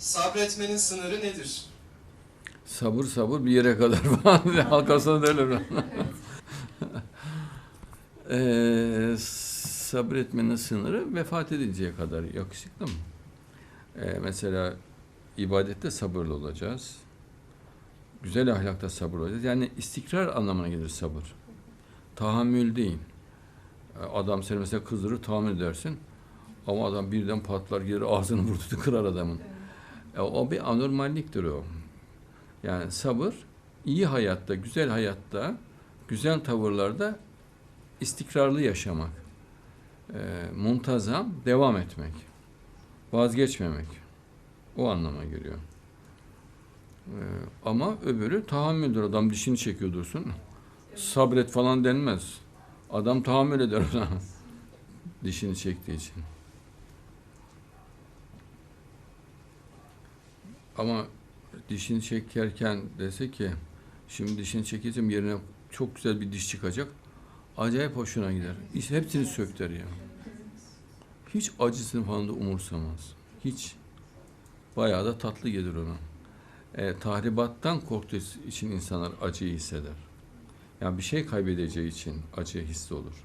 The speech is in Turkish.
Sabretmenin sınırı nedir? Sabır sabır bir yere kadar falan halkasına derler. Eee sabretmenin sınırı vefat edinceye kadar yakışıklı mı? Eee, mesela ibadette sabırlı olacağız. Güzel ahlakta sabır olacağız. Yani istikrar anlamına gelir sabır. Tahammül değil. E, Adam seni mesela kızdırır tahammül edersin. Ama adam birden patlar gelir ağzını vurdu kırar adamın. E, o bir anormalliktir o. Yani sabır iyi hayatta, güzel hayatta, güzel tavırlarda istikrarlı yaşamak. Ee, muntazam devam etmek. Vazgeçmemek. O anlama geliyor. Ee, ama öbürü tahammüldür. Adam dişini çekiyor dursun. Sabret falan denmez. Adam tahammül eder ona. dişini çektiği için. Ama dişini çekerken dese ki şimdi dişini çekeceğim yerine çok güzel bir diş çıkacak. Acayip hoşuna gider. İşte hepsini sökter ya. Hiç acısını falan da umursamaz. Hiç. Bayağı da tatlı gelir ona. E, tahribattan korktuğu için insanlar acıyı hisseder. Yani bir şey kaybedeceği için acı hissi olur.